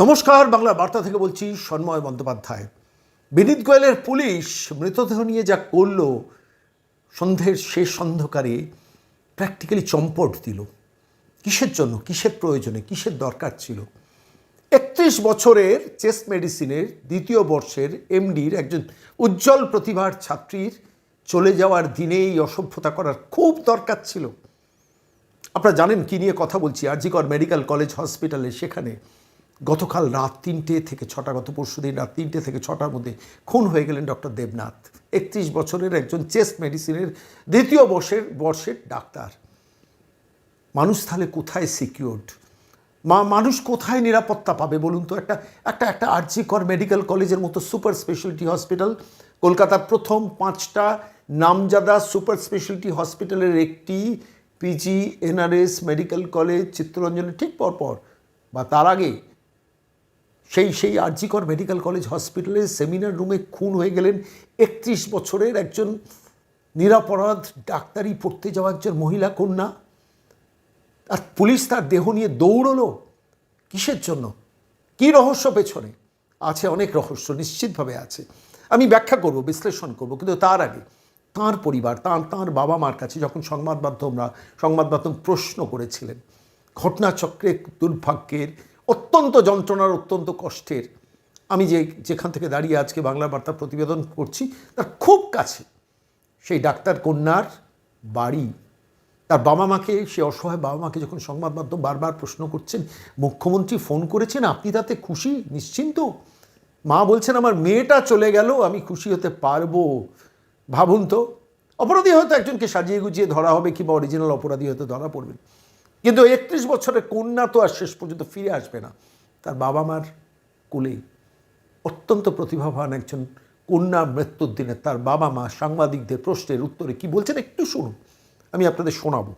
নমস্কার বাংলা বার্তা থেকে বলছি সন্ময় বন্দ্যোপাধ্যায়। বিনীত গোয়েলের পুলিশ মৃতদেহ নিয়ে যা করল, সন্ধ্যের শেষ অন্ধকারে প্র্যাকটিক্যালি চম্পট দিল। কিসের জন্য? কিসের প্রয়োজনে? কিসের দরকার ছিল? একত্রিশ বছরের চেস্ট মেডিসিনের দ্বিতীয় বর্ষের এমডির একজন উজ্জ্বল প্রতিভার ছাত্রীর চলে যাওয়ার দিনে এই অসভ্যতা করার খুব দরকার ছিল। আপনারা জানেন কী নিয়ে কথা বলছি? আরজিকর মেডিকেল কলেজ হসপিটালে সেখানে গতকাল রাত তিনটে থেকে ছটা, গত পরশু দিন রাত তিনটে থেকে ছটার মধ্যে খুন হয়ে গেলেন ডক্টর দেবনাথ, একত্রিশ বছরের একজন চেস্ট মেডিসিনের দ্বিতীয় বর্ষের বর্ষের ডাক্তার। মানুষ তাহলে কোথায় সিকিউরড মা, মানুষ কোথায় নিরাপত্তা পাবে বলুন তো? একটা একটা একটা আরজিকর মেডিকেল কলেজের মতো সুপার স্পেশালিটি হসপিটাল, কলকাতার প্রথম পাঁচটা নামজাদা সুপার স্পেশালিটি হসপিটালের একটি পিজি এনআরএস মেডিকেল কলেজ, চিত্তরঞ্জনের ঠিক পরপর, বা তার আগে সেই সেই আরজিকর মেডিকেল কলেজ হসপিটালের সেমিনার রুমে খুন হয়ে গেলেন একত্রিশ বছরের একজন নিরাপরাধ ডাক্তারি পড়তে যাওয়া একজন মহিলা কন্যা। আর পুলিশ তার দেহ নিয়ে দৌড়লো কিসের জন্য? কি রহস্য পেছনে? আছে অনেক রহস্য, নিশ্চিতভাবে আছে। আমি ব্যাখ্যা করব, বিশ্লেষণ করব, কিন্তু তার আগে তার পরিবার, তাঁর তাঁর বাবা মার কাছে যখন সংবাদ মাধ্যমরা, সংবাদ মাধ্যম প্রশ্ন করেছিলেন, ঘটনাচক্রে দুর্ভাগ্যের অত্যন্ত যন্ত্রণার, অত্যন্ত কষ্টের। আমি যে যেখান থেকে দাঁড়িয়ে আজকে বাংলা বার্তা প্রতিবেদন করছি, তার খুব কাছে সেই ডাক্তার কন্যার বাড়ি। তার বাবা মাকে, সে অসহায় বাবা মাকে যখন সংবাদ মাধ্যম বারবার প্রশ্ন করছেন, মুখ্যমন্ত্রী ফোন করেছেন, আপনি তাতে খুশি? নিশ্চিন্ত। মা বলছেন, আমার মেয়েটা চলে গেল, আমি খুশি হতে পারব। ভাবুন তো, অপরাধী হয়তো একজনকে সাজিয়ে গুজিয়ে ধরা হবে কিংবা অরিজিনাল অপরাধী হয়তো ধরা পড়বেন কিন্তু একত্রিশ বছরের কন্যা তো আর শেষ পর্যন্ত ফিরে আসবে না। তার বাবা মার কুলেই অত্যন্ত প্রতিভাবান একজন কন্যা মৃত্যুর দিনে তার বাবা মা সাংবাদিকদের প্রশ্নের উত্তরে কি বলছেন একটু শুনুন, আমি আপনাদের শোনাবো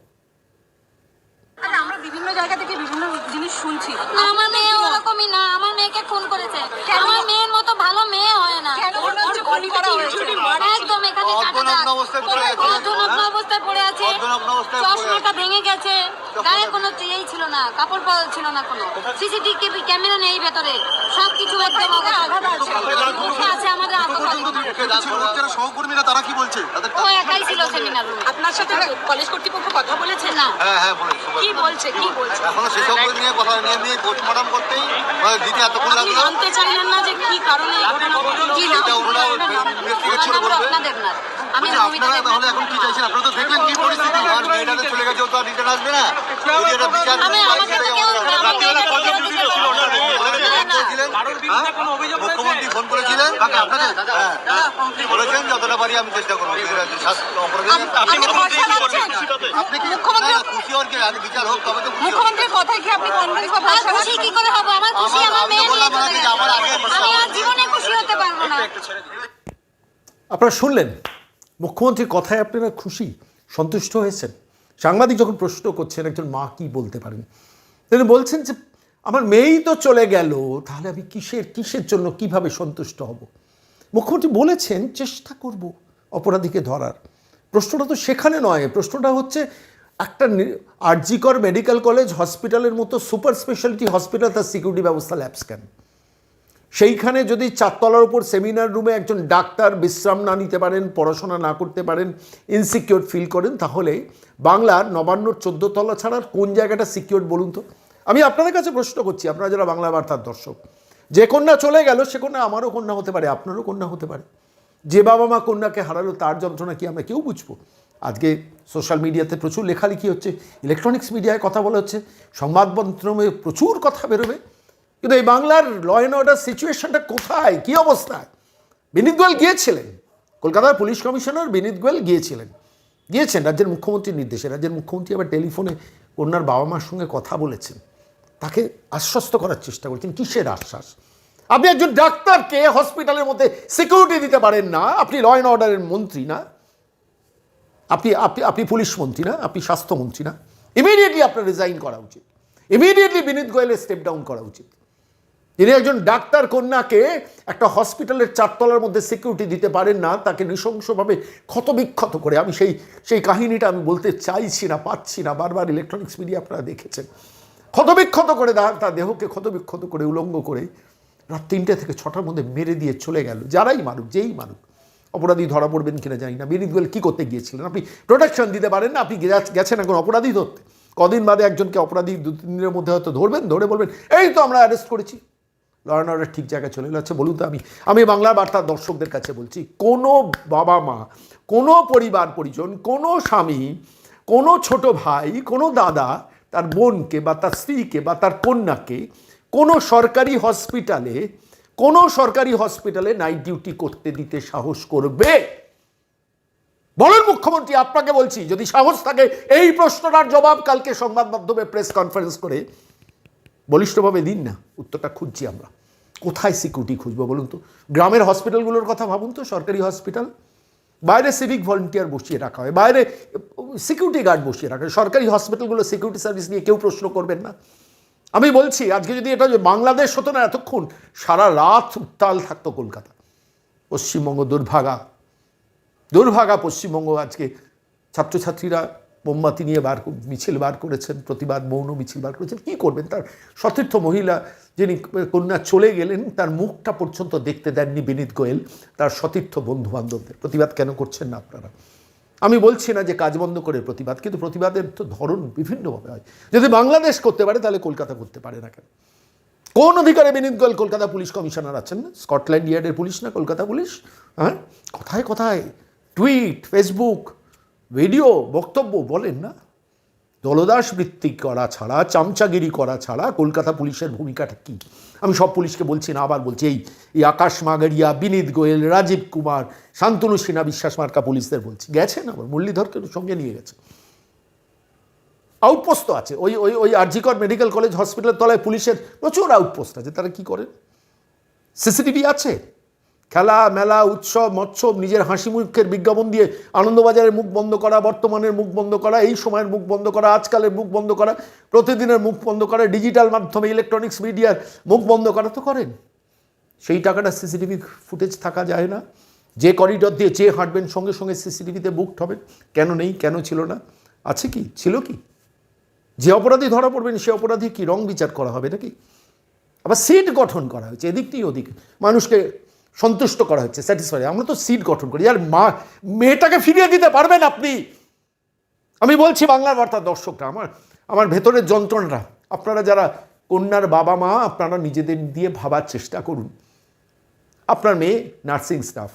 আরে আমরা বিভিন্ন জায়গা থেকে বিভিন্ন জিনিস শুনছি। আমার মেয়ে ওরকমই না আমার মেয়েকে খুন করেছে। আমার মেয়ের মতো ভালো মেয়ে হয় না। কেন? হচ্ছে খুন করা হয়েছে? একদম এখানে কাটা অর্ধনগ্ন অবস্থায় পড়ে আছে। অর্ধনগ্ন অবস্থায় পড়ে আছে। অর্ধনগ্ন অবস্থায় পড়ে আছে। চশমাটা ভেঙে গেছে। গায়ে কোনো ইয়েই ছিল না কাপড় পরা ছিল না কোনো। সিসিটিভি ক্যামেরা নেই ভেতরে। সব কিছু একদম আঘাত আছে। আমাদের সহকর্মীরা তারা কি বলছে? ও একাই ছিল সেমিনার রুমে। আপনার সাথে কলেজ কর্তৃপক্ষ কথা বলেছে? না। হ্যাঁ হ্যাঁ বলেছে কি বলছে কি বলছে? এখনও সেসব নিয়ে কথা নিয়ে নিয়ে পোস্টমর্টম করতেই মানে দিতে এতক্ষণ লাগল। জানতে চাইলেন না যে কি কারণে এটা বলবে। আপনারা তাহলে এখন কি চাইছেন? আপনারা তো দেখলেন কি পরিস্থিতি। আর চলে গেছে তো আর রিটার্ন আসবে না। যদি এটা বিচার আমি হয়, ছিল মুখ্যমন্ত্রী ফোন করেছিলেন? আপনাদের? হ্যাঁ বলেছেন যতটা পারি আমি চেষ্টা করব। আপনি কি খুশি বিচার হোক তবে তো মুখ্যমন্ত্রীর কথায় কি আপনি কনভিন্স বা আর ভরসা খুশি কি করে হব? আমার খুশি আমার- আমার মেয়ে তো নিয়ে বললাম চলে আগে যে গেছে। আমার আগে আমি আর জীবনে খুশি হতে পারব না। আপনারা শুনলেন মুখ্যমন্ত্রীর কথায় আপনারা খুশি সন্তুষ্ট হয়েছেন। সাংবাদিক যখন প্রশ্ন করছেন একজন মা কি বলতে পারেন? তিনি বলছেন যে আমার মেয়েই তো চলে গেল তাহলে আমি কিসের কিসের জন্য কীভাবে সন্তুষ্ট হব? মুখ্যমন্ত্রী বলেছেন চেষ্টা করব অপরাধীকে ধরার। প্রশ্নটা তো সেখানে নয় প্রশ্নটা হচ্ছে একটা আরজিকর মেডিকেল কলেজ হসপিটালের মতো সুপার স্পেশালিটি হসপিটাল তার সিকিউরিটি ব্যবস্থা ল্যাবস কেন? সেইখানে যদি চারতলার উপর সেমিনার রুমে একজন ডাক্তার বিশ্রাম না নিতে পারেন, পড়াশোনা না করতে পারেন ইনসিকিউর ফিল করেন, তাহলে বাংলার নবান্নর চোদ্দ তলা ছাড়ার কোন জায়গাটা সিকিউর বলুন তো? আমি আপনাদের কাছে প্রশ্ন করছি, আপনারা যারা বাংলা বার্তার দর্শক, যে কন্যা চলে গেল, সে কন্যা আমারও কন্যা হতে পারে, আপনারও কন্যা হতে পারে। যে বাবা মা কন্যাকে হারালো, তার যন্ত্রণা কি আমরা কেউ বুঝব? আজকে সোশ্যাল মিডিয়াতে প্রচুর লেখালেখি হচ্ছে ইলেকট্রনিক্স মিডিয়ায় কথা বলা হচ্ছে, সংবাদ মাধ্যমে প্রচুর কথা বেরোবে। কিন্তু এই বাংলার ল অ্যান্ড অর্ডার সিচুয়েশনটা কোথায়? কী অবস্থায় বিনীত গোয়েল গিয়েছিলেন। কলকাতার পুলিশ কমিশনার বিনীত গোয়েল গিয়েছিলেন। গিয়েছেন রাজ্যের মুখ্যমন্ত্রীর নির্দেশে। রাজ্যের মুখ্যমন্ত্রী আবার টেলিফোনে কন্যার বাবা মার সঙ্গে কথা বলেছেন। তাকে আশ্বস্ত করার চেষ্টা করছেন। কিসের আশ্বাস? আপনি একজন ডাক্তারকে হসপিটালের মধ্যে সিকিউরিটি দিতে পারেন না। আপনি ল অ্যান্ড অর্ডারের মন্ত্রী না। আপনি আপনি আপনি পুলিশ মন্ত্রী না, আপনি স্বাস্থ্যমন্ত্রী না ইমিডিয়েটলি আপনার রিজাইন করা উচিত। ইমিডিয়েটলি বিনীত গোয়েলের স্টেপ ডাউন করা উচিত। তিনি একজন ডাক্তার কন্যাকে একটা হসপিটালের চারতলার মধ্যে সিকিউরিটি দিতে পারেন না, তাকে নৃশংসভাবে ক্ষতবিক্ষত করে, আমি সেই সেই কাহিনীটা আমি বলতে চাইছি না, পাচ্ছি না, বারবার ইলেকট্রনিক্স মিডিয়া আপনারা দেখেছেন। ক্ষতবিক্ষত করে তার দেহকে ক্ষতবিক্ষত করে, উলঙ্গ করে রাত তিনটে থেকে ছটার মধ্যে মেরে দিয়ে চলে গেল, যারাই মারুক, যেই মারুক। অপরাধী ধরা পড়বেন কিনা জানি না। বিনীত গোয়েল কী করতে গিয়েছিলেন? আপনি প্রোটেকশন দিতে পারেন না, আপনি গেছেন এখন অপরাধী ধরতে। কদিন বাদে একজনকে অপরাধী দু তিন দিনের মধ্যে হয়তো ধরবেন, ধরে বলবেন, এই তো আমরা অ্যারেস্ট করেছি। ল অর্ডার ঠিক জায়গায় চলে যাচ্ছে বলুন তো আমি আমি বাংলা বার্তার দর্শকদের কাছে বলছি, কোনো বাবা মা, কোনো পরিবার পরিজন, কোনো স্বামী, কোনো ছোট ভাই, কোনো দাদা, তার বোনকে বা তার স্ত্রীকে বা তার কন্যাকে কোনো সরকারি হসপিটালে কোনো সরকারি হসপিটালে নাইট ডিউটি করতে দিতে সাহস করবে? বলেন মুখ্যমন্ত্রী, আপনাকে বলছি, যদি সাহস থাকে, এই প্রশ্নটার জবাব কালকে সংবাদ মাধ্যমে প্রেস কনফারেন্স করে। বলিষ্ঠভাবে দিন না, উত্তরটা খুঁজছি আমরা। কোথায় সিকিউরিটি খুঁজবো বলুন তো? গ্রামের হসপিটালগুলোর কথা ভাবুন তো, সরকারি হসপিটাল। বাইরে সিভিক ভলেন্টিয়ার বসিয়ে রাখা হয়, বাইরে সিকিউরিটি গার্ড বসিয়ে রাখা হয়। সরকারি হসপিটালগুলো সিকিউরিটি সার্ভিস নিয়ে কেউ প্রশ্ন করবেন না। আমি বলছি, আজকে যদি এটা বাংলাদেশ হতো না এতক্ষণ, সারা রাত উত্তাল থাকতো কলকাতা। পশ্চিমবঙ্গ দুর্ভাগা। দুর্ভাগা পশ্চিমবঙ্গ আজকে। ছাত্রছাত্রীরা মোমবাতি নিয়ে বার মিছিল বার করেছেন, প্রতিবাদ, মৌন মিছিল বার করেছেন। কী করবেন? তার সতীর্থ মহিলা যিনি কন্যা চলে গেলেন, তার মুখটা পর্যন্ত দেখতে দেননি বিনীত গোয়েল, তার সতীর্থ বন্ধু বান্ধবদের প্রতিবাদ কেন করছেন না আপনারা? আমি বলছি না যে কাজ বন্ধ করে প্রতিবাদ, কিন্তু প্রতিবাদের তো ধরন বিভিন্নভাবে হয়। যদি বাংলাদেশ করতে পারে, তাহলে কলকাতা করতে পারে না কেন? কোন অধিকারে বিনীত গোয়েল কলকাতা পুলিশ কমিশনার আছেন না? স্কটল্যান্ড ইয়ার্ডের পুলিশ না কলকাতা পুলিশ? হ্যাঁ? কথায় কথায়, টুইট, ফেসবুক, ভিডিও, বক্তব্য বলেন না। দলদাস বৃত্তি করা ছাড়া, চামচাগিরি করা ছাড়া কলকাতা পুলিশের ভূমিকাটা কী? আমি সব পুলিশকে বলছি না, আবার বলছি, এই এই আকাশ মাগারিয়া, বিনীত গোয়েল, রাজীব কুমার, শান্তনু সিনহা, বিশ্বাস মার্কা পুলিশদের বলছি। গেছেন আবার? মুরলীধরকে সঙ্গে নিয়ে গেছে। আউটপোস্ট তো আছে। ওই ওই ওই আরজিকর মেডিকেল কলেজ হসপিটালের তলায় পুলিশের প্রচুর আউটপোস্ট আছে। তারা কি করে সিসিটিভি আছে? খেলা, মেলা, উৎসব, মৎসব, নিজের হাসি মুখের বিজ্ঞাপন দিয়ে আনন্দবাজারের মুখ বন্ধ করা, বর্তমানের মুখ বন্ধ করা, এই সময়ের মুখ বন্ধ করা, আজকালের মুখ বন্ধ করা, প্রতিদিনের মুখ বন্ধ করা, ডিজিটাল মাধ্যমে ইলেকট্রনিক্স মিডিয়ার মুখ বন্ধ করা তো করেন। সেই টাকাটা সিসিটিভি ফুটেজ থাকা যায় না। যে করিডর দিয়ে যে হাঁটবেন, সঙ্গে সঙ্গে সিসিটিভিতে বুকড হবেন। কেন নেই, কেন ছিল না? আছে কি? ছিল কি? যে অপরাধী ধরা পড়বেন, সে অপরাধী কি? রং বিচার করা হবে নাকি? আবার সিট গঠন করা হয়েছে, এদিক থেকে ওদিক। মানুষকে সন্তুষ্ট করা হচ্ছে স্যাটিসফাই আমরা তো সিট গঠন করি। আর মা, মেয়েটাকে ফিরিয়ে দিতে পারবেন আপনি। আমি বলছি বাংলার বার্তা, দর্শকরা, আমার আমার ভেতরের যন্ত্রণাটা, আপনারা যারা কন্যার বাবা মা, আপনারা নিজেদের দিয়ে ভাবার চেষ্টা করুন। আপনার মেয়ে নার্সিং স্টাফ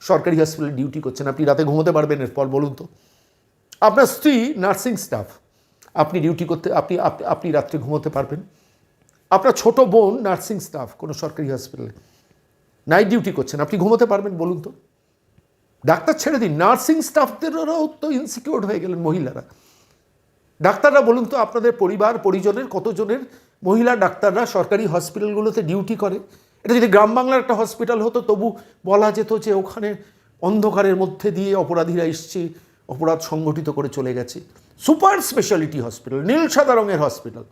সরকারি হসপিটালে ডিউটি করছেন, আপনি রাতে ঘুমোতে পারবেন এরপর, বলুন তো। আপনার স্ত্রী নার্সিং স্টাফ আপনি ডিউটি করতে, আপনি- আপনি রাত্রে ঘুমোতে পারবেন। আপনার ছোট বোন নার্সিং স্টাফ কোনো সরকারি হসপিটালে নাইট ডিউটি করছেন। আপনি ঘুমোতে পারবেন, বলুন তো। ডাক্তার ছেড়ে দিন। নার্সিং স্টাফদেরও তো ইনসিকিউর হয়ে গেলেন মহিলারা। ডাক্তাররা, বলুন তো, আপনাদের পরিবার, পরিজনের, কতজনের মহিলা ডাক্তাররা সরকারি হসপিটালগুলোতে ডিউটি করে? এটা যদি গ্রাম বাংলার একটা হসপিটাল হতো, তবু বলা যেত যে ওখানে অন্ধকারের মধ্যে দিয়ে অপরাধীরা এসছে, অপরাধ সংগঠিত করে চলে গেছে। সুপার স্পেশালিটি হসপিটাল নীল সাদা রঙের হসপিটাল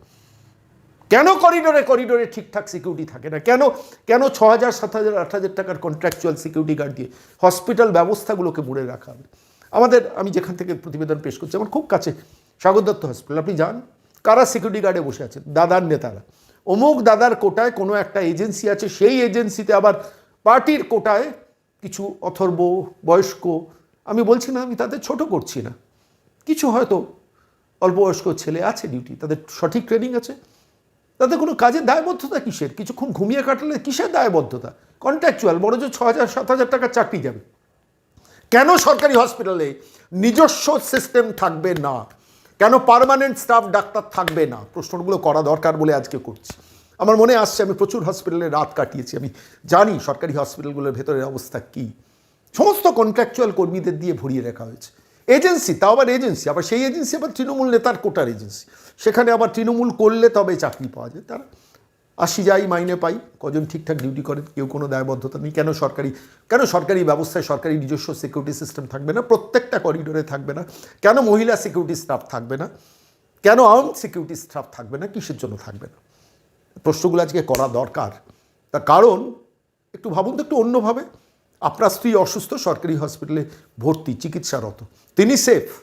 কেন করিডোরে করিডোরে ঠিকঠাক সিকিউরিটি থাকে না? কেন কেন ছ হাজার সাত হাজার আট হাজার টাকার কন্ট্রাকচুয়াল সিকিউরিটি গার্ড দিয়ে হসপিটাল ব্যবস্থাগুলোকে মুড়ে রাখা হবে? আমাদের, আমি যেখান থেকে প্রতিবেদন পেশ করছি, আমার খুব কাছে স্বাগত দত্ত হসপিটাল আপনি যান, কারা সিকিউরিটি গার্ডে বসে আছেন? দাদার নেতারা। অমুক দাদার কোটায় কোনো একটা এজেন্সি আছে, সেই এজেন্সিতে আবার পার্টির কোটায় কিছু অথর্ব, বয়স্ক, আমি বলছি না, আমি তাদের ছোট করছি না। কিছু হয়তো অল্প বয়স্ক ছেলে আছে ডিউটি তাদের সঠিক ট্রেনিং আছে। তাদের কোনো কাজের দায়বদ্ধতা কিসের? কিছুক্ষণ ঘুমিয়ে কাটালে কিসের দায়বদ্ধতা? কন্ট্রাকচুয়াল বড় যে ছ হাজার সাত হাজার টাকার চাকরি যাবে। কেন সরকারি হসপিটালে নিজস্ব সিস্টেম থাকবে না? কেন পার্মানেন্ট স্টাফ ডাক্তার থাকবে না? প্রশ্নগুলো করা দরকার বলে আজকে করছি। আমার মনে আসছে, আমি প্রচুর হসপিটালে রাত কাটিয়েছি। আমি জানি সরকারি হসপিটালগুলোর ভেতরের অবস্থা কী। সমস্ত কন্ট্রাকচুয়াল কর্মীদের দিয়ে ভরিয়ে রাখা হয়েছে। এজেন্সি তাও আবার এজেন্সি আবার সেই এজেন্সি আবার তৃণমূল নেতার কোটার এজেন্সি সেখানে আবার তৃণমূল করলে তবে চাকরি পাওয়া যায়। তারা আসি যাই, মাইনে পাই, কজন ঠিকঠাক ডিউটি করেন, কেউ কোনো দায়বদ্ধতা নেই। কেন সরকারি কেন সরকারি ব্যবস্থায় সরকারি নিজস্ব সিকিউরিটি সিস্টেম থাকবে না? প্রত্যেকটা করিডোরে থাকবে না। কেন মহিলা সিকিউরিটি স্টাফ থাকবে না? কেন আর্ম সিকিউরিটি স্টাফ থাকবে না? কিসের জন্য থাকবে না? প্রশ্নগুলো আজকে করা দরকার। তার কারণ একটু ভাবুন তো, একটু অন্যভাবে। আপনার স্ত্রী অসুস্থ, সরকারি হসপিটালে ভর্তি, চিকিৎসারত। তিনি সেফ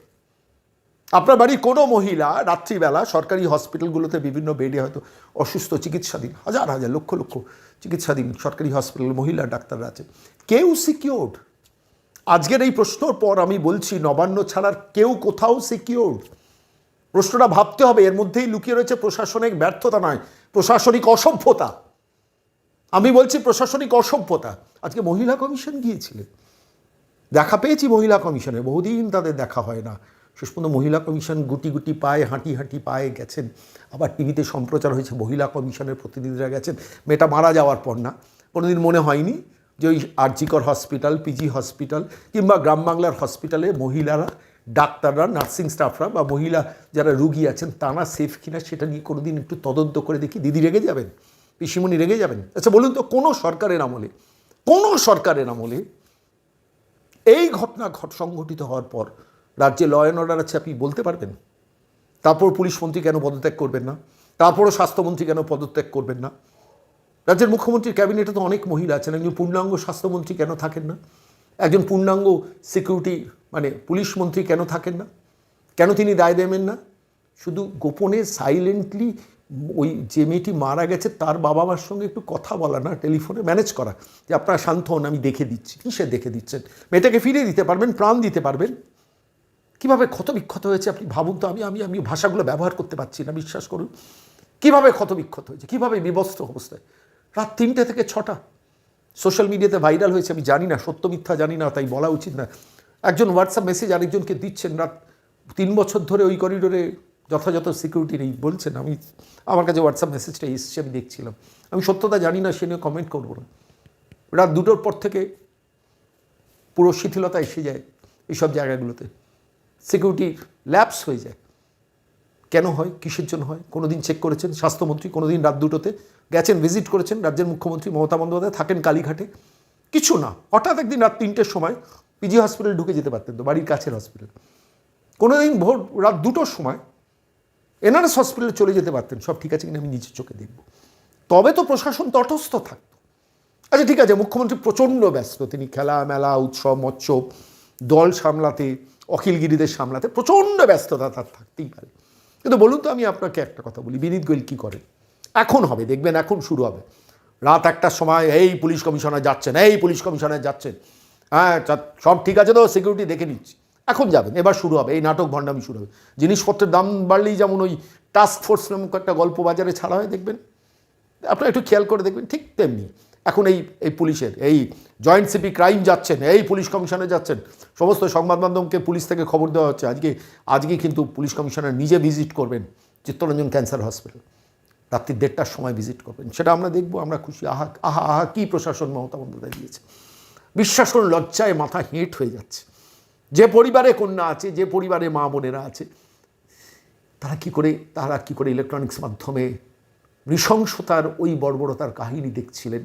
আপনার বাড়ির কোনো মহিলা রাত্রিবেলা সরকারি হসপিটালগুলোতে বিভিন্ন বেডে হয়তো অসুস্থ চিকিৎসাধীন, হাজার হাজার, লক্ষ লক্ষ চিকিৎসাধীন সরকারি হসপিটাল মহিলা ডাক্তাররা আছে কেউ সিকিওর্ড আজকের এই প্রশ্নর পর আমি বলছি, নবান্ন ছাড়ার কেউ কোথাও সিকিওর্ড প্রশ্নটা ভাবতে হবে, এর মধ্যেই লুকিয়ে রয়েছে প্রশাসনিক ব্যর্থতা নয়, প্রশাসনিক অসভ্যতা। আমি বলছি প্রশাসনিক অসভ্যতা। আজকে মহিলা কমিশন গিয়েছিলেন। দেখা পেয়েছি মহিলা কমিশনে, বহুদিন তাদের দেখা হয় না। পর্যন্ত মহিলা কমিশন গুটি গুটি পায়ে, হাঁটি হাঁটি পায়ে গেছেন। আবার টিভিতে সম্প্রচার হয়েছে, মহিলা কমিশনের প্রতিনিধিরা গেছেন। মেয়েটা মারা যাওয়ার পর না, কোনোদিন মনে হয়নি যে ওই আরজিকর হসপিটাল, পিজি হসপিটাল কিংবা গ্রাম বাংলার হসপিটালে মহিলারা, ডাক্তাররা, নার্সিং স্টাফরা বা মহিলা যারা রুগী আছেন তারা সেফ কিনা সেটা নিয়ে কোনোদিন একটু তদন্ত করে দেখি। দিদি রেগে যাবেন? পিসিমণি রেগে যাবেন? আচ্ছা বলুন তো, কোনো সরকারের আমলে, কোনো সরকারের আমলে এই ঘটনা ঘট, সংঘটিত হওয়ার পর রাজ্যে ল অ্যান্ড অর্ডার আছে, আপনি বলতে পারবেন। তারপর পুলিশ মন্ত্রী কেন পদত্যাগ করবেন না? তারপরও স্বাস্থ্যমন্ত্রী কেন পদত্যাগ করবেন না? রাজ্যের মুখ্যমন্ত্রীর ক্যাবিনেটে তো অনেক মহিলা আছেন, একজন পূর্ণাঙ্গ স্বাস্থ্যমন্ত্রী কেন থাকেন না? একজন পূর্ণাঙ্গ সিকিউরিটি মানে পুলিশ মন্ত্রী কেন থাকেন না? কেন তিনি দায় দেবেন না? শুধু গোপনে সাইলেন্টলি ওই যে মেয়েটি মারা গেছে, তার বাবা মার সঙ্গে একটু কথা বলা না, টেলিফোনে ম্যানেজ করা। যে আপনারা শান্ত হন, আমি দেখে দিচ্ছি। কিসে দেখে দিচ্ছেন? মেয়েটাকে ফিরিয়ে দিতে পারবেন, প্রাণ দিতে পারবেন। কীভাবে ক্ষত বিক্ষত হয়েছে আপনি ভাবুন তো, আমি আমি আমি ভাষাগুলো ব্যবহার করতে পারছি না, বিশ্বাস করুন। কীভাবে ক্ষত বিক্ষত হয়েছে, কীভাবে বিবস্ত্র অবস্থায়? রাত তিনটে থেকে ছটা। সোশ্যাল মিডিয়াতে ভাইরাল হয়েছে, আমি জানি না, সত্য মিথ্যা জানি না, তাই বলা উচিত না। একজন হোয়াটসঅ্যাপ মেসেজ আরেকজনকে দিচ্ছেন, রাত তিন বছর ধরে ওই করিডোরে যথাযথ সিকিউরিটি নেই, বলছেন। আমি, আমার কাছে হোয়াটসঅ্যাপ মেসেজটা এসছে, আমি দেখছিলাম। আমি সত্যতা জানি না, সে নিয়ে কমেন্ট করব না। রাত দুটোর পর থেকে পুরো শিথিলতা এসে যায় এইসব জায়গাগুলোতে। সিকিউরিটি ল্যাপস হয়ে যায়। কেন হয়? কিসের জন্য হয়? কোনো দিন চেক করেছেন স্বাস্থ্যমন্ত্রী কোনো দিন রাত দুটোতে গেছেন, ভিজিট করেছেন রাজ্যের মুখ্যমন্ত্রী মমতা বন্দ্যোপাধ্যায়, থাকেন কালীঘাটে। কিছু না, হঠাৎ একদিন রাত তিনটের সময় পিজি হসপিটাল ঢুকে যেতে পারতেন তো, বাড়ির কাছের হসপিটাল। কোনো দিন ভোর রাত দুটোর সময় এনআরএস হসপিটালে চলে যেতে পারতেন, সব ঠিক আছে কিনা আমি নিজের চোখে দেখব। তবে তো প্রশাসন তটস্থ থাকতো। আচ্ছা ঠিক আছে, মুখ্যমন্ত্রী প্রচণ্ড ব্যস্ত, তিনি খেলা মেলা উৎসব মৎসব দল সামলাতে অখিলগিরিদের সামলাতে প্রচণ্ড ব্যস্ততা তার থাকতেই পারে। কিন্তু বলুন তো, আমি আপনাকে একটা কথা বলি, বিনীত গোয়েল কী করেন এখন হবে, দেখবেন এখন শুরু হবে। রাত একটার সময়, এই পুলিশ কমিশনার যাচ্ছেন, এই পুলিশ কমিশনার যাচ্ছেন। হ্যাঁ সব ঠিক আছে তো, সিকিউরিটি দেখে নিচ্ছি। এখন যাবেন, এবার শুরু হবে, এই নাটক ভণ্ডামি শুরু হবে। জিনিসপত্রের দাম বাড়লেই যেমন ওই টাস্ক ফোর্স নামক একটা গল্প বাজারে ছাড়া হয়, দেখবেন। আপনারা একটু খেয়াল করে দেখবেন, ঠিক তেমনি। এখন এই এই পুলিশের, এই জয়েন্ট সিপি ক্রাইম যাচ্ছেন, এই পুলিশ কমিশনে যাচ্ছেন, সমস্ত সংবাদ মাধ্যমকে পুলিশ থেকে খবর দেওয়া হচ্ছে। আজকে আজকে কিন্তু পুলিশ কমিশনার নিজে ভিজিট করবেন চিত্তরঞ্জন ক্যান্সার হসপিটাল রাত্রি দেড়টার সময় ভিজিট করবেন। সেটা আমরা দেখব, আমরা খুশি। আহা আহা আহা, কী প্রশাসন মমতা বন্দ্যোপাধ্যায় দিয়েছে। বিশ্বাস করুন, লজ্জায় মাথা হেঁট হয়ে যাচ্ছে। যে পরিবারে কন্যা আছে, যে পরিবারে মা বোনেরা আছে, তারা কি করে, তারা কি করে ইলেকট্রনিক্স মাধ্যমে নৃশংসতার ওই বর্বরতার কাহিনী দেখছিলেন?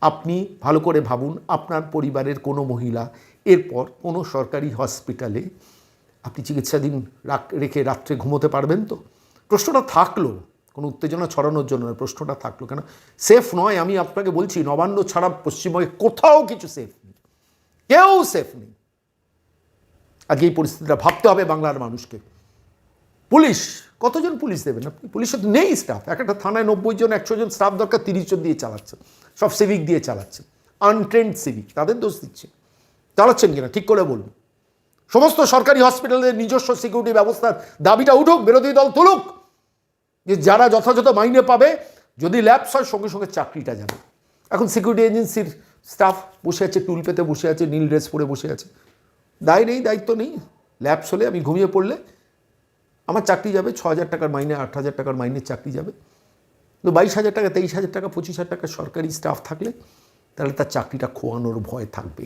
আপনি ভালো করে ভাবুন আপনার পরিবারের কোনো মহিলা এরপর কোনো সরকারি হসপিটালে আপনি চিকিৎসাধীন রাখ- রেখে রাত্রে ঘুমোতে পারবেন তো? প্রশ্নটা থাকল কোনো উত্তেজনা ছড়ানোর জন্য নয়, প্রশ্নটা থাকল কেন? সেফ নয় আমি আপনাকে বলছি নবান্ন ছাড়া পশ্চিমবঙ্গে কোথাও কিছু সেফ নেই। কেউ সেফ নেই। আজকে এই পরিস্থিতিটা ভাবতে হবে বাংলার মানুষকে। পুলিশ কতজন পুলিশ দেবেন? আপনি পুলিশের তো নেই স্টাফ এক একটা থানায় নব্বই জন, একশো জন স্টাফ দরকার, তিরিশ জন দিয়ে চালাচ্ছে সব সিভিক দিয়ে চালাচ্ছে আনট্রেন্ড সিভিক তাদের দোষ দিচ্ছে। চালাচ্ছেন কিনা? ঠিক করে বলুন। সমস্ত সরকারি হসপিটালের নিজস্ব সিকিউরিটি ব্যবস্থার দাবিটা উঠুক, বিরোধী দল তুলুক, যে যারা যথাযথ মাইনে পাবে, যদি ল্যাপস হয়, সঙ্গে সঙ্গে চাকরিটা যাবে। এখন সিকিউরিটি এজেন্সির স্টাফ বসে আছে টুল পেতে বসে আছে, নীল ড্রেস পরে বসে আছে। দায় নেই, দায়িত্ব নেই। ল্যাপস হলে আমি ঘুমিয়ে পড়লে আমার চাকরি যাবে ছ হাজার টাকার মাইনে, আট হাজার টাকার মাইনের চাকরি যাবে। তো বাইশ হাজার টাকা, তেইশ হাজার টাকা, পঁচিশ হাজার টাকা সরকারি স্টাফ থাকলে তাহলে তার চাকরিটা খোয়ানোর ভয় থাকবে।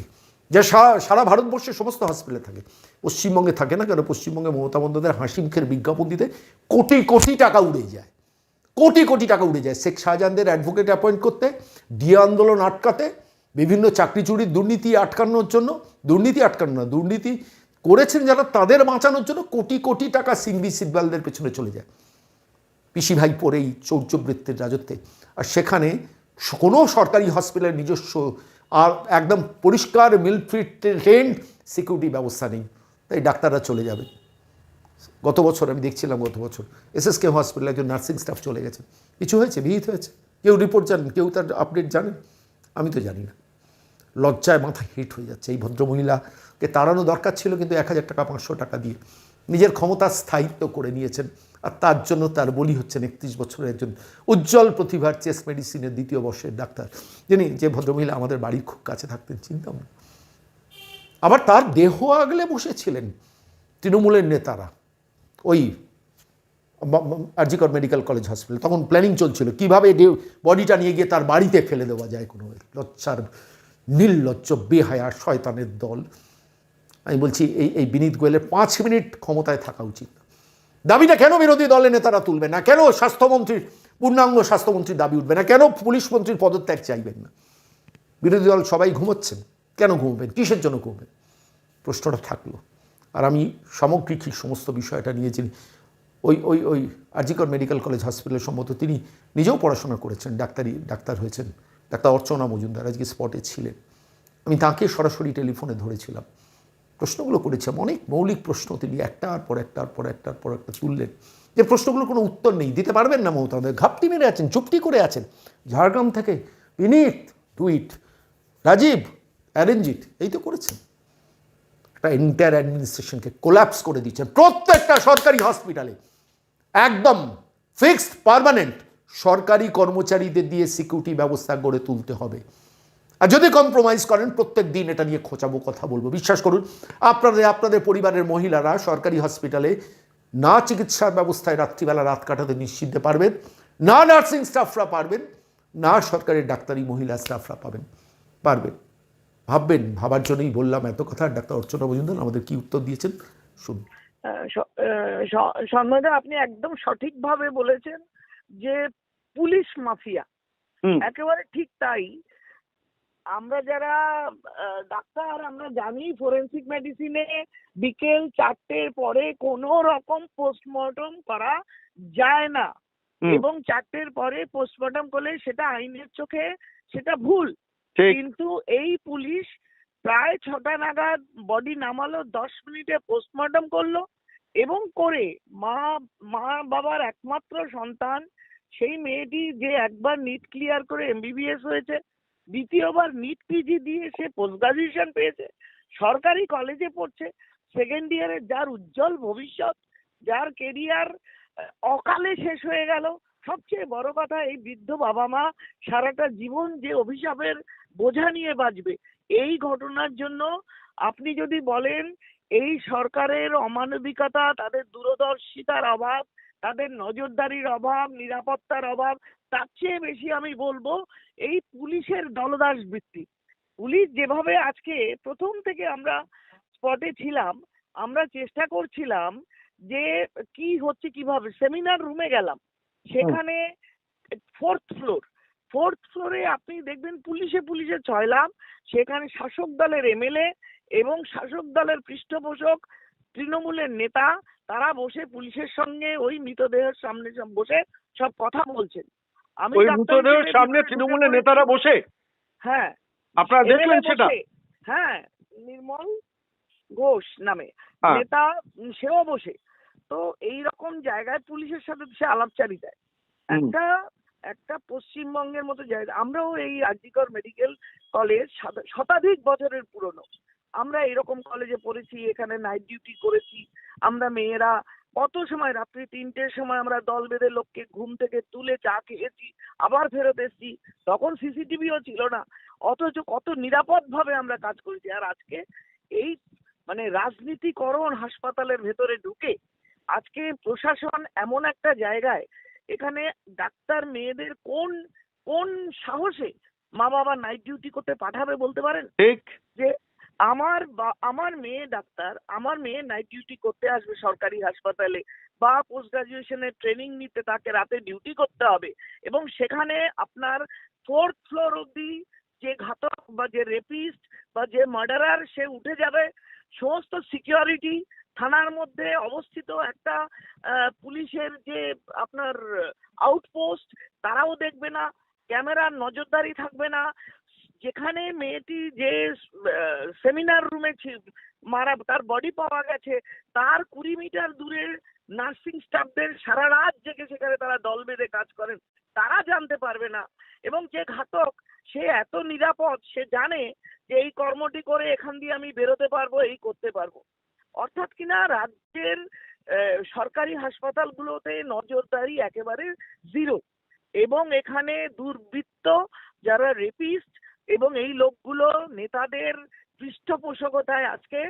যা সারা ভারতবর্ষের সমস্ত হসপিটালে থাকে। পশ্চিমবঙ্গে থাকে না কেন? পশ্চিমবঙ্গে মমতা বন্দ্যোপাধ্যায়ের হাসি মুখের বিজ্ঞাপন দিতে কোটি কোটি টাকা উড়ে যায়। কোটি কোটি টাকা উড়ে যায়। শেখ শাহজাহানদের অ্যাডভোকেট অ্যাপয়েন্ট করতে, ডিএ আন্দোলন আটকাতে, বিভিন্ন চাকরি চুরির দুর্নীতি আটকানোর জন্য, দুর্নীতি আটকানো না, দুর্নীতি করেছেন যারা তাদের বাঁচানোর জন্য কোটি কোটি টাকা সিংবি সিটবালদের পেছনে চলে যায়। পিসি ভাই পরেই চৌর্যবৃত্তের রাজত্বে। আর সেখানে কোনো সরকারি হসপিটালের নিজস্ব আর একদম পরিষ্কার মিলফিট ট্রেন্ড সিকিউরিটি ব্যবস্থা নেই। তাই ডাক্তাররা চলে যাবে। গত বছর আমি দেখছিলাম গত বছর। এসএসকে হসপিটালে একজন নার্সিং স্টাফ চলে গেছে। কিছু হয়েছে? বিহিত হয়েছে। কেউ রিপোর্ট জানেন, কেউ তার আপডেট জানেন? আমি তো জানি না। লজ্জায় মাথা হিট হয়ে যাচ্ছে। এই ভদ্রমহিলাকে তাড়ানো দরকার ছিল কিন্তু এক হাজার টাকা, পাঁচশো টাকা দিয়ে। নিজের ক্ষমতার স্থায়িত্ব করে নিয়েছেন আর তার জন্য তার বলি হচ্ছেন একত্রিশ বছরের একজন উজ্জ্বল প্রতিভার চেস্ট মেডিসিনের দ্বিতীয় বর্ষের ডাক্তার, যিনি যে ভদ্রমহিলা আমাদের বাড়ির খুব কাছে থাকতেন, চিন্তাম না। আবার তার দেহ আগলে বসেছিলেন তৃণমূলের নেতারা ওই আরজিকর মেডিকেল কলেজ হসপিটাল। তখন প্ল্যানিং চলছিল, কীভাবে বডিটা নিয়ে গিয়ে তার বাড়িতে ফেলে দেওয়া যায় কোনো লজ্জার, নির্লজ্জ, বেহায়া, শয়তানের দল। আমি বলছি এই এই বিনীত গোয়েলের পাঁচ মিনিট ক্ষমতায় থাকা উচিত। দাবিটা কেন বিরোধী দলের নেতারা তুলবে না? কেন স্বাস্থ্যমন্ত্রীর পূর্ণাঙ্গ স্বাস্থ্যমন্ত্রীর দাবি উঠবে না? কেন পুলিশ মন্ত্রীর পদত্যাগ চাইবেন না? বিরোধী দল সবাই ঘুমোচ্ছেন। কেন ঘুমবেন? কিসের জন্য ঘুমবেন? প্রশ্নটা থাকল। আর আমি সামগ্রিক সমস্ত বিষয়টা নিয়ে যিনি ওই ওই ওই আরজিকর মেডিকেল কলেজ হসপিটালের সম্মত তিনি নিজেও পড়াশোনা করেছেন, ডাক্তারি, ডাক্তার হয়েছেন, ডাক্তার অর্চনা মজুমদার আজকে স্পটে ছিলেন। আমি তাকে সরাসরি টেলিফোনে ধরেছিলাম। প্রশ্নগুলো করেছিলাম, অনেক মৌলিক প্রশ্ন তিনি একটার পর একটার পর একটার পর একটা তুললেন। যে প্রশ্নগুলোর কোনো উত্তর নেই, দিতে পারবেন না মমতা ঘাপটি মেরে আছেন, চুপটি করে আছেন। ঝাড়গ্রাম থেকে বিনীত টুইট, রাজীব অ্যারেঞ্জিট এই তো করেছেন। একটা এন্টায়ার অ্যাডমিনিস্ট্রেশনকে কোল্যাপস করে দিচ্ছেন প্রত্যেকটা সরকারি হসপিটালে একদম ফিক্সড পার্মানেন্ট সরকারি কর্মচারীদের দিয়ে সিকিউরিটি ব্যবস্থা গড়ে তুলতে হবে। আর যদি কম্প্রোমাইজ করেন প্রত্যেক দিন এটা নিয়ে খোঁচাবো কথা বলব। বিশ্বাস করুন আপনাদের আপনাদের পরিবারের মহিলারা সরকারি হসপিটালে না চিকিৎসার ব্যবস্থায় রাত্রিবেলা রাত কাটাতে নিশ্চিন্তে পারবেন না নার্সিং স্টাফরা পারবেন না সরকারি ডাক্তারি মহিলা স্টাফরা পাবেন পারবেন। ভাববেন ভাবার জন্যই বললাম এত কথা ডাক্তার অর্চনা মজুমদার আমাদের কি উত্তর দিয়েছেন? শুনুন। সন্ময়দা আপনি একদম সঠিকভাবে বলেছেন যে পুলিশ মাফিয়া একেবারে ঠিক তাই। আমরা যারা ডাক্তার আমরা জানি ফোরেন্সিক মেডিসিনে বিকেল চারটের পরে কোনো রকম পোস্টমর্টম করা যায় না। এবং চারটের পরে পোস্টমর্টম করলে সেটা আইনের চোখে সেটা ভুল। কিন্তু এই পুলিশ প্রায় ছটা নাগাদ বডি নামালো দশ মিনিটে পোস্টমর্টম করল এবং করে মা মা বাবার একমাত্র সন্তান সেই মেয়েটি যে একবার নিট ক্লিয়ার করে এমবিবিএস হয়েছে দ্বিতীয়বার নিট পিজি দিয়ে সে পোস্ট গ্রাজুয়েশন পেয়েছে। সরকারি কলেজে পড়ছে। সেকেন্ড ইয়ারে যার উজ্জ্বল ভবিষ্যৎ, যার কেরিয়ার অকালে শেষ হয়ে গেল। সবচেয়ে বড় কথা, এই বৃদ্ধ বাবা মা সারাটা জীবন যে অভিশাপের বোঝা নিয়ে বাঁচবে, এই ঘটনার জন্য আপনি যদি বলেন, এই সরকারের অমানবিকতা, তাদের দূরদর্শিতার অভাব, তাদের নজরদারির অভাব, নিরাপত্তার অভাব তার চেয়ে বেশি আমি বলব এই পুলিশের দলদাস বৃত্তি পুলিশ যেভাবে আজকে প্রথম থেকে আমরা স্পটে ছিলাম, আমরা চেষ্টা করছিলাম যে কি হচ্ছে কীভাবে। সেমিনার রুমে গেলাম। সেখানে ফোর্থ ফ্লোর ফোর্থ ফ্লোরে আপনি দেখবেন পুলিশে পুলিশে ছয়লাম। সেখানে শাসক দলের এমএলএ এবং শাসক দলের পৃষ্ঠপোষক তৃণমূলের নেতা, তারা বসে পুলিশের সঙ্গে ওই মৃতদেহের সামনে বসে সব কথা বলছেন। ওই মৃতদেহের সামনে তৃণমূলের নেতারা বসে? হ্যাঁ। আপনারা দেখলেন সেটা? হ্যাঁ নির্মল ঘোষ নামে। হ্যাঁ। নেতা সেও বসে। তো এই রকম জায়গায় পুলিশের সাথে সে আলাপচারিতায়। একটা একটা পশ্চিমবঙ্গের মতো জায়গা। আমরাও এই আজিকর মেডিকেল কলেজ শতাধিক বছরের পুরনো। আমরা এরকম কলেজে পড়েছি এখানে নাইট ডিউটি করেছি। আমরা মেয়েরা কত সময়? রাত্রি তিনটের সময় আমরা দল বেঁধে লোককে ঘুম থেকে তুলে চা খেয়েছি আবার ফেরত এসেছি। তখন সিসিটিভিও ছিল না। অথচ কত নিরাপদ ভাবে আমরা কাজ করেছি। আর আজকে এই মানে রাজনীতিকরণ হাসপাতালের ভেতরে ঢুকে আজকে প্রশাসন এমন একটা জায়গায় এখানে ডাক্তার মেয়েদের কোন কোন সাহসে মা বাবা নাইট ডিউটি করতে পাঠাবে বলতে পারেন? ঠিক। যে আমার বা- আমার মেয়ে ডাক্তার, আমার মেয়ে নাইট ডিউটি করতে আসবে সরকারি হাসপাতালে বা পোস্ট গ্রাজুয়েশনের ট্রেনিং নিতে তাকে রাতে ডিউটি করতে হবে এবং সেখানে আপনার ফোর্থ ফ্লোর অবধি যে ঘাতক বা যে রেপিস্ট বা যে মার্ডারার সে উঠে যাবে। সমস্ত সিকিউরিটি থানার মধ্যে অবস্থিত একটা পুলিশের যে আপনার আউটপোস্ট তারাও দেখবে না ক্যামেরার নজরদারি থাকবে না। যেখানে মেয়েটি যে সেমিনার রুমে মারা, তার বডি পাওয়া গেছে, তার কুড়ি মিটার দূরে নার্সিং স্টাফদের সারা রাত জেগে সেখানে তারা দল বেঁধে কাজ করেন, তারা জানতে পারবে না। এবং যে ঘাতক, সে এত নিরাপদ, সে জানে যে এই কর্মটি করে এখান দিয়ে আমি বেরোতে পারব, এই করতে পারব। অর্থাৎ কিনা রাজ্যের সরকারি হাসপাতালগুলোতে নজরদারি একেবারে জিরো এবং এখানে দুর্বৃত্ত যারা রেপিস্ট এবং এই লোকগুলো নেতাদের পৃষ্ঠপোষকতায় আজকে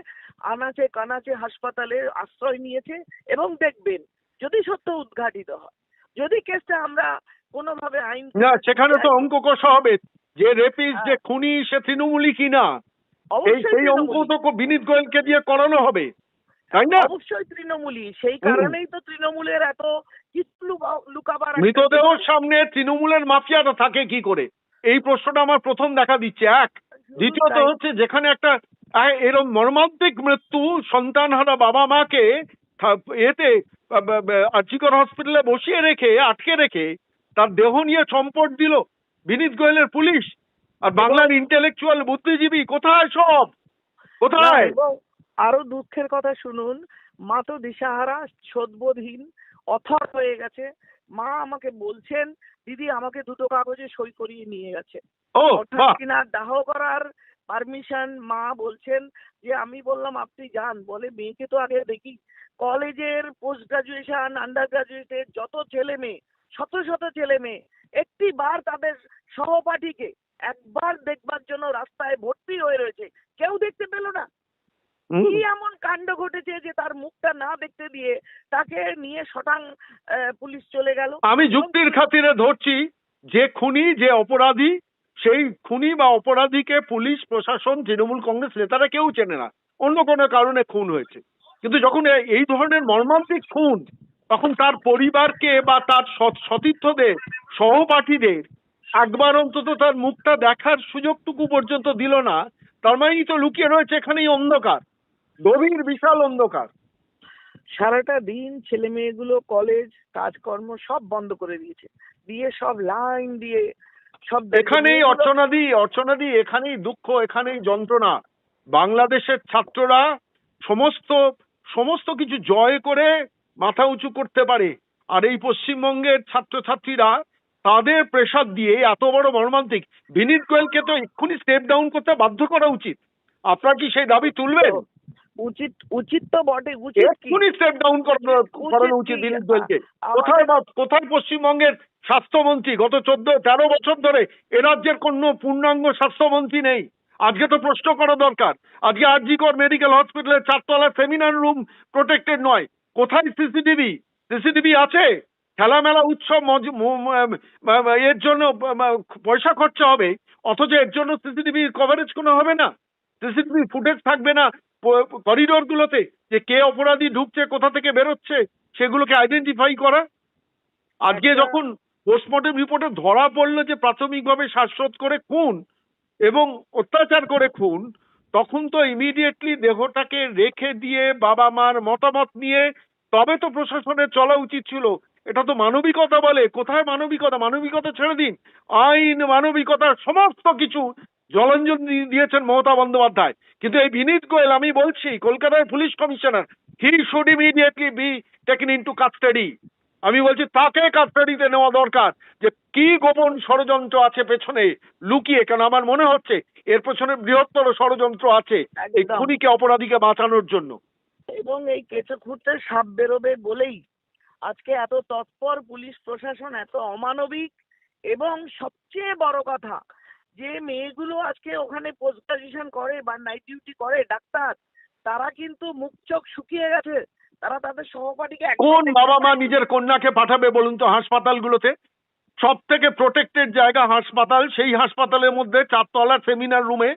আনাচে কানাচে হাসপাতালে আশ্রয় নিয়েছে এবং দেখবেন যদি সত্য উদ্ঘাটিত হয় যদি কেসটা আমরা কোনোভাবে আইন না সেখানে তো অঙ্ক কষা হবে। যে রেপিস যে খুনি সে তৃণমূলী কিনা? সেই অঙ্ক তো বিনীত গোয়েলকে দিয়ে করানো হবে। তাই না? অবশ্যই তৃণমূলী সেই কারণেই তো তৃণমূলের এত কিছু লুকাবার মৃতদেহর সামনে তৃণমূলের মাফিয়াটা থাকে কি করে? এই প্রশ্নটা আমার প্রথম দেখা দিচ্ছে এক। দ্বিতীয়ত হচ্ছে যেখানে একটা এরম মর্মান্তিক মৃত্যু সন্তানহারা বাবা মাকে এতে আর্চিকর হসপিটালে বসিয়ে রেখে আটকে রেখে তার দেহ নিয়ে চম্পট দিল বিনীত গোয়েলের পুলিশ। আর বাংলার ইন্টেলেকচুয়াল বুদ্ধিজীবী কোথায় সব? কোথায়? আরও দুঃখের কথা শুনুন মা তো দিশাহারা সদ্বোধহীন অথর হয়ে গেছে। মা আমাকে বলছেন দিদি আমাকে দুটো কাগজে সই করিয়ে নিয়ে গেছে। অর্থাৎ কিনা দাহ করার পারমিশন মা বলছেন যে আমি বললাম আপনি যান। বলে মেয়েকে তো আগে দেখি। কলেজের পোস্ট গ্রাজুয়েশন আন্ডার গ্রাজুয়েটের যত ছেলে মেয়ে শত শত ছেলে মেয়ে একটি বার তাদের সহপাঠীকে একবার দেখবার জন্য রাস্তায় ভর্তি হয়ে রয়েছে। কেউ দেখতে পেল না। কি এমন কাণ্ড ঘটেছে যে তার মুখটা না দেখতে দিয়ে তাকে নিয়ে শটাং পুলিশ চলে গেল? আমি যুক্তির খাতিরে ধরছি যে খুনি যে অপরাধী সেই খুনি বা অপরাধীকে পুলিশ প্রশাসন তৃণমূল কংগ্রেস নেতারা কেউ চেনে না। অন্য কোনো কারণে খুন হয়েছে। কিন্তু যখন এই ধরনের মর্মান্তিক খুন তখন তার পরিবারকে বা তার সৎ- সতীর্থদের সহপাঠীদের একবার অন্তত তার মুখটা দেখার সুযোগটুকু পর্যন্ত দিল না। তার মানেই তো লুকিয়ে রয়েছে এখানেই অন্ধকার। গভীর বিশাল অন্ধকার। সারাটা দিন ছেলে মেয়েগুলো কলেজ কাজকর্ম সব বন্ধ করে দিয়েছে। দিয়ে সব লাইন দিয়ে সব এখানেই অর্চনাদি অর্চনাদি এখানেই দুঃখ এখানেই যন্ত্রণা। বাংলাদেশের ছাত্ররা সমস্ত সমস্ত কিছু জয় করে মাথা উঁচু করতে পারে। আর এই পশ্চিমবঙ্গের ছাত্রছাত্রীরা তাদের প্রেশার দিয়ে এত বড় মর্মান্তিক। বিনীত গোয়েলকে তো এক্ষুনি স্টেপ ডাউন করতে বাধ্য করা উচিত। আপনার কি সেই দাবি তুলবেন? উচিত উচিত তো বটে উচিত এক্ষুনি স্টেপ ডাউন করানো উচিত? বিনীত গোয়েলকে কোথায় কোথায় পশ্চিমবঙ্গের স্বাস্থ্যমন্ত্রী? গত চোদ্দ তেরো বছর ধরে এ রাজ্যের কোনো পূর্ণাঙ্গ স্বাস্থ্যমন্ত্রী নেই। আজকে তো প্রশ্ন করা দরকার। আজকে আরজিকর মেডিকেল হসপিটালের চারতলা সেমিনার রুম প্রোটেক্টেড নয়। কোথায় সিসিটিভি? সিসিটিভি আছে? খেলামেলা উৎসব এর জন্য পয়সা খরচা হবে অথচ এর জন্য সিসিটিভি কভারেজ কোনো হবে না। সিসিটিভি ফুটেজ থাকবে না। করিডোর গুলোতে যে কে অপরাধী ঢুকছে কোথা থেকে বেরোচ্ছে সেগুলোকে আইডেন্টিফাই করা। আজকে আচ্ছা। যখন পোস্টমর্টম রিপোর্টে ধরা পড়ল যে প্রাথমিকভাবে শ্বাসরোধ করে খুন এবং অত্যাচার করে খুন তখন তো ইমিডিয়েটলি দেহটাকে রেখে দিয়ে বাবা মার মতামত নিয়ে তবে তো প্রশাসনের চলা উচিত ছিল। এটা তো মানবিকতা বলে। কোথায় মানবিকতা? মানবিকতা ছেড়ে দিন। আইন মানবিকতার সমস্ত কিছু জলাঞ্জলি দিয়ে- দিয়েছেন মমতা বন্দ্যোপাধ্যায়। কিন্তু এই বিনীত গোয়েল আমি বলছি কলকাতার police commissioner he should immediately be taken into custody আমি বলছি তাকে কাস্টাডিতে নেওয়া দরকার। যে কি গোপন ষড়যন্ত্র আছে পেছনে লুকিয়ে কেন আমার মনে হচ্ছে এর পেছনে বৃহত্তর ষড়যন্ত্র আছে এই। খুনিকে অপরাধীকে বাঁচানোর জন্য। এবং এই কেঁচো খুঁড়তে সাপ বেরোবে বলেই আজকে এত তৎপর পুলিশ প্রশাসন এত অমানবিক এবং সবচেয়ে বড় কথা যে মেয়েগুলো আজকে ওখানে পোস্ট গ্রাজুয়েশন করে বা নাইট ডিউটি করে ডাক্তার তারা কিন্তু মুখ চোখ শুকিয়ে গেছে। তারা তাদের সহপাঠীকে কোন বাবা মা নিজের কন্যাকে পাঠাবে বলুন তো হাসপাতালগুলোতে? সব থেকে প্রোটেক্টেড জায়গা হাসপাতাল সেই হাসপাতালের মধ্যে চারতলার সেমিনার রুমে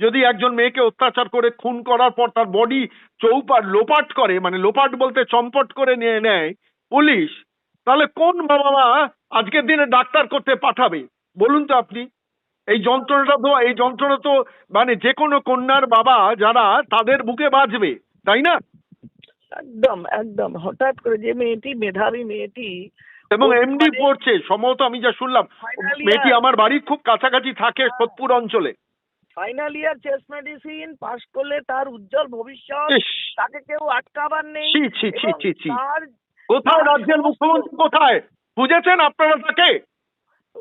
যদি একজন মেয়েকে অত্যাচার করে খুন করার পর তার বডি চৌপাট লোপাট করে মানে লোপাট বলতে চম্পট করে নিয়ে নেয় পুলিশ তাহলে কোন বাবা মা আজকের দিনে ডাক্তার করতে পাঠাবে? বলুন তো আপনি। এই যন্ত্রণাটা তো এই যন্ত্রণা তো মানে যে কোনো কন্যার বাবা যারা তাদের বুকে বাজবে তাই না? একদম একদম। হঠাৎ করে যে মেয়েটি মেধাবী মেয়েটি এবং এমডি পড়ছে সম্ভবত আমি যা শুনলাম মেয়েটি আমার বাড়ির খুব কাছাকাছি থাকে সোদপুর অঞ্চলে। Final year chest medicine pass করলে তার উজ্জ্বল ভবিষ্যৎ তাকে কেউ আটকাবার নেই ছি, ছি, ছি, ছি, ছি। কোথায় রাজ্যের মুখ্যমন্ত্রী কোথায়? বুঝেছেন আপনারা তাকে?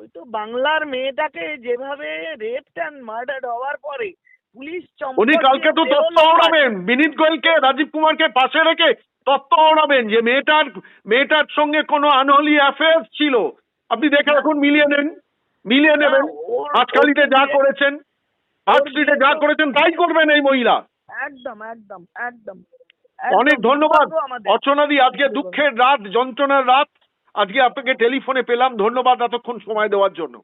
ওই তো বাংলার মেয়েটাকে যেভাবে রেপ অ্যান্ড মার্ডার হওয়ার পরে পুলিশ উনি কালকে তো বেরোলো ওড়াবেন। বিনীত গোয়েলকে রাজীব কুমারকে পাশে রেখে তথ্য ওড়াবেন যে মেয়েটার মেয়েটার সঙ্গে কোনো আনহলি অ্যাফেয়ার্স ছিল। আপনি দেখে এখন মিলিয়ে নেন মিলিয়ে নেবেন। হাটখালিতে যা করেছেন হাটস্ট্রিটে যা করেছেন তাই করবেন এই মহিলা। একদম একদম একদম। অনেক ধন্যবাদ। অর্চনাদি আজকে দুঃখের রাত যন্ত্রণার রাত। আজকে আপনাকে টেলিফোনে পেলাম ধন্যবাদ এতক্ষণ সময় দেওয়ার জন্য।